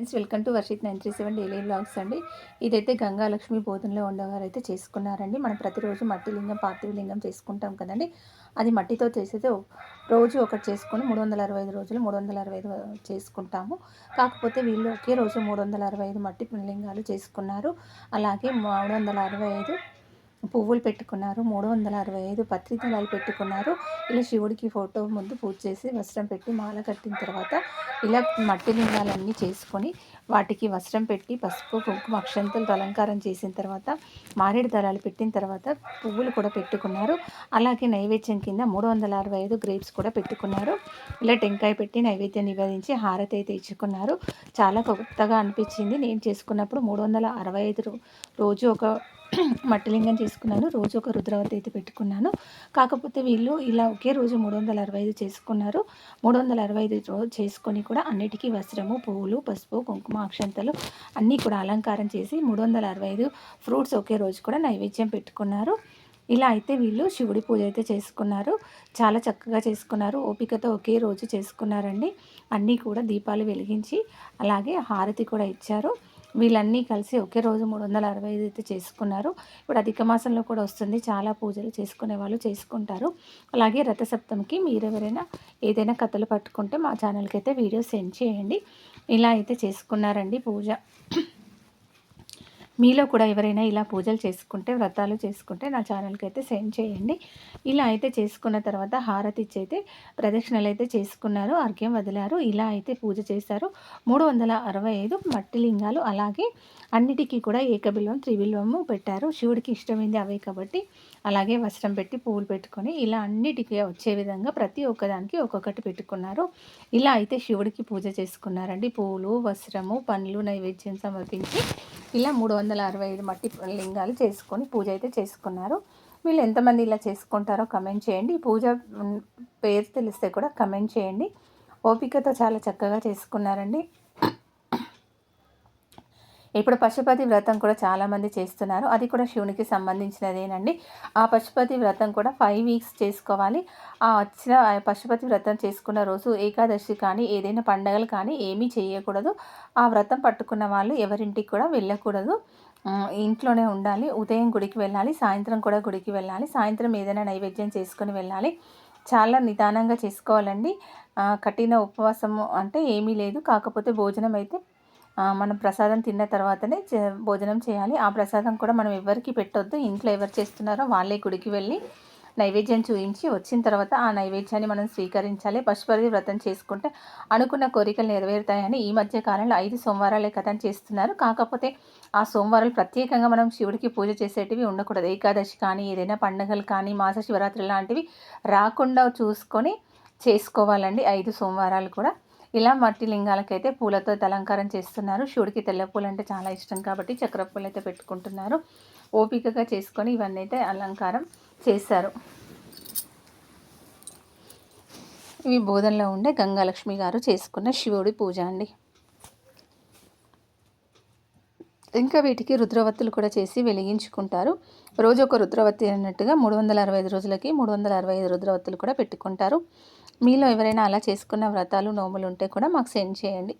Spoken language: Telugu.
Friends welcome to Varshith nine three seven daily vlogs అండి. ఇదైతే గంగాలక్ష్మి బోధనలో ఉండేవారు అయితే చేసుకున్నారండి. మనం ప్రతిరోజు మట్టి లింగం పార్థివ లింగం చేసుకుంటాం కదండి. అది మట్టితో చేసేది రోజు ఒకటి చేసుకొని మూడు వందల అరవై ఐదు రోజులు మూడు వందల అరవై ఐదు చేసుకుంటాము. కాకపోతే వీళ్ళు ఒకే రోజు మూడు వందల అరవై ఐదు మట్టి లింగాలు చేసుకున్నారు. అలాగే మూడు వందల అరవై ఐదు పువ్వులు పెట్టుకున్నారు. మూడు వందల అరవై ఐదు పత్రికలాలు పెట్టుకున్నారు. ఇలా శివుడికి ఫోటో ముందు పూజ చేసి వస్త్రం పెట్టి మాల కట్టిన తర్వాత ఇలా మట్టి లింగాలన్నీ చేసుకొని వాటికి వస్త్రం పెట్టి పసుపు కుంకుమ అక్షంతలతో అలంకారం చేసిన తర్వాత మారేడు దళాలు పెట్టిన తర్వాత పువ్వులు కూడా పెట్టుకున్నారు. అలాగే నైవేద్యం కింద మూడు వందల అరవై ఐదు గ్రేప్స్ కూడా పెట్టుకున్నారు. ఇలా టెంకాయ పెట్టి నైవేద్యం నివేదించి హారతి అయితే ఇచ్చుకున్నారు. చాలా కొత్తగా అనిపించింది. నేను చేసుకున్నప్పుడు మూడు వందల అరవై ఐదు రోజు ఒక మట్టిలింగం చేసుకున్నాను. రోజు ఒక రుద్రవతి అయితే పెట్టుకున్నాను. కాకపోతే వీళ్ళు ఇలా ఒకే రోజు మూడు వందల అరవై ఐదు చేసుకున్నారు. మూడు వందల అరవై ఐదు రోజు చేసుకొని కూడా అన్నిటికీ వస్త్రము పువ్వులు పసుపు కుంకుమ అక్షంతలు అన్నీ కూడా అలంకారం చేసి మూడు వందల అరవై ఐదు ఫ్రూట్స్ ఒకే రోజు కూడా నైవేద్యం పెట్టుకున్నారు. ఇలా అయితే వీళ్ళు శివుడి పూజ అయితే చేసుకున్నారు. చాలా చక్కగా చేసుకున్నారు. ఓపికతో ఒకే రోజు చేసుకున్నారండి. అన్నీ కూడా దీపాలు వెలిగించి అలాగే హారతి కూడా ఇచ్చారు. వీళ్ళన్నీ కలిసి ఒకే రోజు మూడు వందల అరవై ఐదు అయితే చేసుకున్నారు. ఇప్పుడు అధిక మాసంలో కూడా వస్తుంది. చాలా పూజలు చేసుకునే వాళ్ళు చేసుకుంటారు. అలాగే రథసప్తమికి మీరు ఎవరైనా ఏదైనా కథలు పట్టుకుంటే మా ఛానల్కి అయితే వీడియో సెండ్ చేయండి. ఇలా అయితే చేసుకున్నారండి పూజ. మీలో కూడా ఎవరైనా ఇలా పూజలు చేసుకుంటే వ్రతాలు చేసుకుంటే నా ఛానల్కి అయితే సెండ్ చేయండి. ఇలా అయితే చేసుకున్న తర్వాత హారతి ఇచ్చి అయితే ప్రదక్షిణలు అయితే చేసుకున్నారు అర్ఘ్యం వదిలారు ఇలా అయితే పూజ చేశారు. మూడు వందల అరవై ఐదు మట్టి లింగాలు అలాగే అన్నిటికీ కూడా ఏకబిల్వం త్రిబిల్వము పెట్టారు. శివుడికి ఇష్టమైంది అవే కాబట్టి అలాగే వస్త్రం పెట్టి పువ్వులు పెట్టుకొని ఇలా అన్నిటికీ వచ్చే విధంగా ప్రతి ఒక్కదానికి ఒక్కొక్కటి పెట్టుకున్నారు. ఇలా అయితే శివుడికి పూజ చేసుకున్నారండి. పువ్వులు వస్త్రము పండ్లు నైవేద్యం సమర్పించి ఇలా మూడు వందల అరవై ఐదు మట్టి లింగాలు చేసుకొని పూజ అయితే చేసుకున్నారు. వీళ్ళు ఎంతమంది ఇలా చేసుకుంటారో కమెంట్ చేయండి. పూజ పేరు తెలిస్తే కూడా కమెంట్ చేయండి. ఓపికతో చాలా చక్కగా చేసుకున్నారండి. ఇప్పుడు పశుపతి వ్రతం కూడా చాలామంది చేస్తున్నారు. అది కూడా శివునికి సంబంధించినదేనండి. ఆ పశుపతి వ్రతం కూడా ఫైవ్ వీక్స్ చేసుకోవాలి. ఆ వచ్చిన పశుపతి వ్రతం చేసుకున్న రోజు ఏకాదశి కానీ ఏదైనా పండగలు కానీ ఏమీ చేయకూడదు. ఆ వ్రతం పట్టుకున్న వాళ్ళు ఎవరింటికి కూడా వెళ్ళకూడదు. ఇంట్లోనే ఉండాలి. ఉదయం గుడికి వెళ్ళాలి. సాయంత్రం కూడా గుడికి వెళ్ళాలి. సాయంత్రం ఏదైనా నైవేద్యం చేసుకొని వెళ్ళాలి. చాలా నిదానంగా చేసుకోవాలండి. కఠిన ఉపవాసము అంటే ఏమీ లేదు. కాకపోతే భోజనం అయితే మనం ప్రసాదం తిన్న తర్వాతనే భోజనం చేయాలి. ఆ ప్రసాదం కూడా మనం ఎవరికి పెట్టొద్దు. ఇంట్లో ఎవరు చేస్తున్నారో వాళ్ళే గుడికి వెళ్ళి నైవేద్యం చూపించి వచ్చిన తర్వాత ఆ నైవేద్యాన్ని మనం స్వీకరించాలి. పశుపతి వ్రతం చేసుకుంటే అనుకున్న కోరికలు నెరవేరుతాయని ఈ మధ్య కాలంలో ఐదు సోమవారాలే కథం చేస్తున్నారు. కాకపోతే ఆ సోమవారాలు ప్రత్యేకంగా మనం శివుడికి పూజ చేసేటివి ఉండకూడదు. ఏకాదశి కానీ ఏదైనా పండుగలు కానీ మాస శివరాత్రి లాంటివి రాకుండా చూసుకొని చేసుకోవాలండి. ఐదు సోమవారాలు కూడా ఇలా మట్టి లింగాలకైతే పూలతో అలంకారం చేస్తున్నారు. శివుడికి తెల్ల పూలు అంటే చాలా ఇష్టం కాబట్టి చక్ర పూలు అయితే పెట్టుకుంటున్నారు. ఓపికగా చేసుకొని ఇవన్నీ అయితే అలంకారం చేశారు. ఇవి బోధనలో ఉండే గంగాలక్ష్మి గారు చేసుకున్న శివుడి పూజ అండి. ఇంకా వీటికి రుద్రవత్తులు కూడా చేసి వెలిగించుకుంటారు. రోజు ఒక రుద్రవత్తి అన్నట్టుగా మూడు వందల అరవై ఐదు రోజులకి మూడు వందల అరవై ఐదు రుద్రవత్తులు కూడా పెట్టుకుంటారు. మీలో ఎవరైనా అలా చేసుకున్న వ్రతాలు నోములు ఉంటే కూడా మాకు సెండ్ చేయండి.